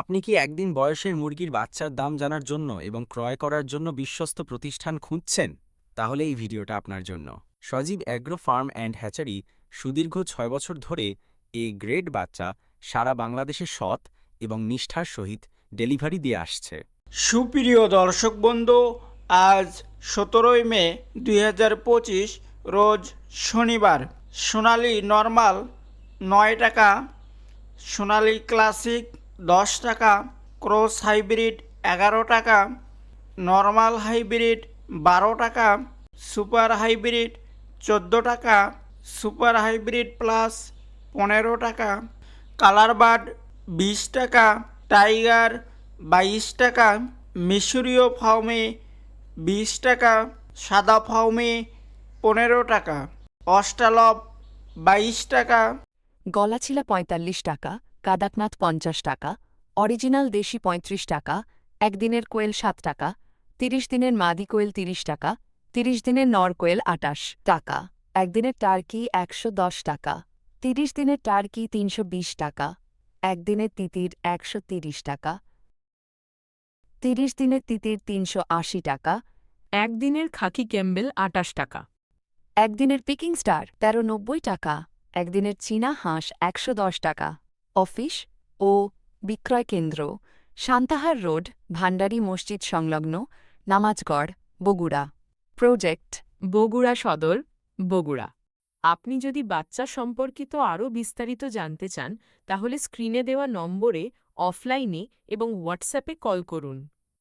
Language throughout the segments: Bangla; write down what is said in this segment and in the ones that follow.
আপনি কি একদিন বয়সের মুরগির বাচ্চার দাম জানার জন্য এবং ক্রয় করার জন্য বিশ্বস্ত প্রতিষ্ঠান খুঁজছেন? তাহলে এই ভিডিওটা আপনার জন্য। Sajib agro farm and hatchery সুদীর্ঘ ছয় বছর ধরে এ গ্রেড বাচ্চা সারা বাংলাদেশে সৎ এবং নিষ্ঠার সহিত ডেলিভারি দিয়ে আসছে। সুপ্রিয় দর্শক বন্ধু, আজ সতেরোই মে দুই হাজার পঁচিশ, রোজ শনিবার। সোনালি নর্মাল নয় টাকা, সোনালি ক্লাসিক দশ টাকা, ক্রস হাইব্রিড এগারো টাকা, নর্মাল হাইব্রিড বারো টাকা, সুপার হাইব্রিড চোদ্দ টাকা, সুপার হাইব্রিড প্লাস পনেরো টাকা, কালার বার্ড বিশ টাকা, টাইগার বাইশ টাকা, মিশরীয় ফাউমে বিশ টাকা, সাদা ফাউমে পনেরো টাকা অষ্টালব বাইশ টাকা। গলাছিলা পঁয়তাল্লিশ টাকা কাদাকনাথ পঞ্চাশ টাকা অরিজিনাল দেশি পঁয়ত্রিশ টাকা একদিনের কোয়েল সাত টাকা তিরিশ দিনের মাদি কোয়েল তিরিশ টাকা তিরিশ দিনের নর কোয়েল আটাশ টাকা একদিনের টার্কি একশো দশ টাকা তিরিশ দিনের টার্কি তিনশো বিশ টাকা একদিনের তিতির একশো তিরিশ টাকা তিরিশ দিনের তিতির তিনশো আশি টাকা একদিনের খাকি ক্যাম্বেল আটাশ টাকা একদিনের পিকিং স্টার তেরো নব্বই টাকা একদিনের চীনা হাঁস একশো দশ টাকা অফিস ও বিক্রয় কেন্দ্র, সান্তাহার রোড, ভান্ডারী মসজিদ সংলগ্ন, নামাজগড়, বগুড়া। প্রজেক্ট, বগুড়া সদর, বগুড়া। আপনি যদি বাচ্চা সম্পর্কিত আরও বিস্তারিত জানতে চান, তাহলে স্ক্রিনে দেওয়া নম্বরে অফলাইনে এবং হোয়াটসঅ্যাপে কল করুন।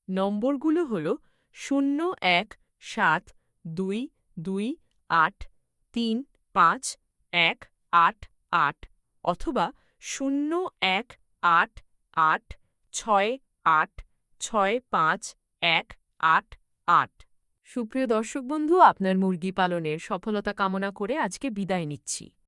নম্বরগুলো হল শূন্য এক সাত দুই দুই আট তিন পাঁচ এক আট আট অথবা শূন্য এক আট আট ছয় আট ছয় পাঁচ এক আট আট। সুপ্রিয় দর্শক বন্ধু, আপনার মুরগি পালনের সফলতা কামনা করে আজকে বিদায় নিচ্ছি।